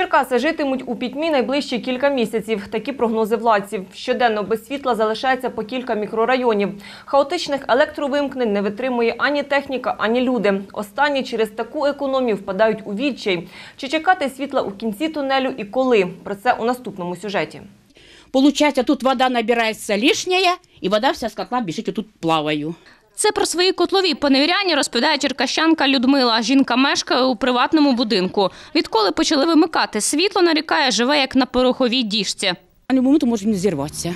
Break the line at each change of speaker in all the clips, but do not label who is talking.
Черкаси житимуть у пітьмі найближчі кілька місяців. Такі прогнози владців. Щоденно без світла залишається по кілька мікрорайонів. Хаотичних електровимкнень не витримує ані техніка, ані люди. Останні через таку економію впадають у відчай. Чи чекати світла у кінці тунелю і коли? Про це у наступному сюжеті.
Получается, тут вода набирается лишняя, и вода вся с котла бежит, и тут плаваю.
Це про свої котлові поневіряння розповідає черкащанка Людмила. Жінка мешкає у приватному будинку. Відколи почали вимикати світло, нарікає, живе як на пороховій діжці.
А любому моменту може він зірватися.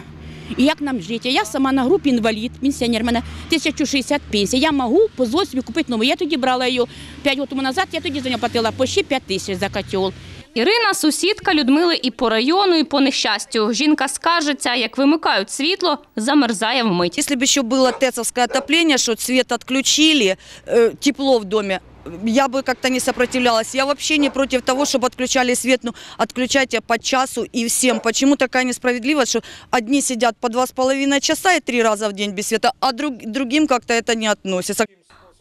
І як нам жити? Я сама на групі інвалід, пенсіонер, в мене 1060 пенсій. Я можу позволити собі купити нову. Я тоді брала її 5 років тому назад, я тоді за нього платила по ще 5 тисяч за котел.
Ірина – сусідка Людмили і по району, і по нещастю. Жінка скаржиться, як вимикають світло, замерзає вмить.
Если бы еще было ТЭЦовское отопление, что свет отключили, э, тепло в доме, я бы как-то не сопротивлялась. Я вообще не против того, чтобы отключали свет, ну, отключайте по часу и всем. Почему такая несправедливость, что одни сидят по два с половиной часа и три раза в день без света, а друг- другим как-то это не относится.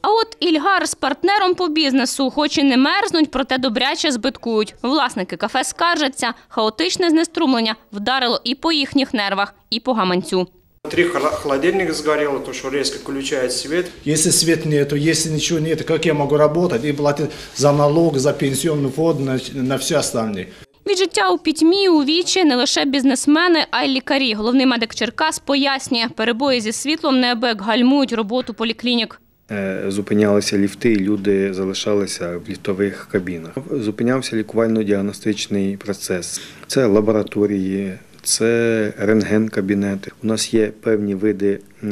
А от Ільгар з партнером по бізнесу, хоч і не мерзнуть, проте добряче збиткують. Власники кафе скаржаться, хаотичне знеструмлення вдарило і по їхніх нервах, і по гаманцю.
Три холо- холодильника сгорело, то что резко включает свет.
Если свет нету, если ничего нет, как я могу работать и платить за налог, за пенсионный фонд, на, на все остальные?
Від життя у пітьмі, у вічі не лише бізнесмени, а й лікарі. Головний медик Черкас пояснює, перебої зі світлом неабияк гальмують роботу поліклінік.
Е, Зупинялися ліфти, і люди залишалися в ліфтових кабінах. Зупинявся лікувально-діагностичний процес. Це лабораторії, це рентген-кабінети. У нас є певні види е,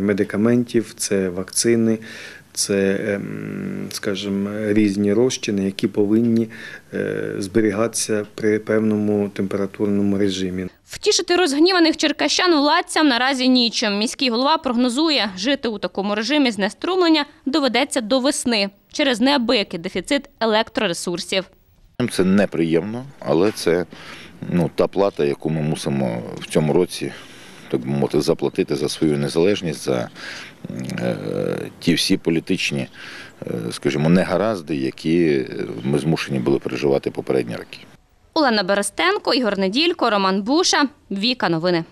медикаментів, це вакцини, це, ем, скажімо, різні розчини, які повинні е, зберігатися при певному температурному режимі.
Втішити розгніваних черкащан владцям наразі нічим. Міський голова прогнозує, жити у такому режимі знеструмлення доведеться до весни через неабиякий дефіцит електроресурсів.
Це неприємно, але це ну, та плата, яку ми мусимо в цьому році так би мовити, заплатити за свою незалежність, за е, ті всі політичні, е, скажімо, негаразди, які ми змушені були переживати попередні роки.
Олена Берестенко, Ігор Неділько, Роман Буша. Віка новини.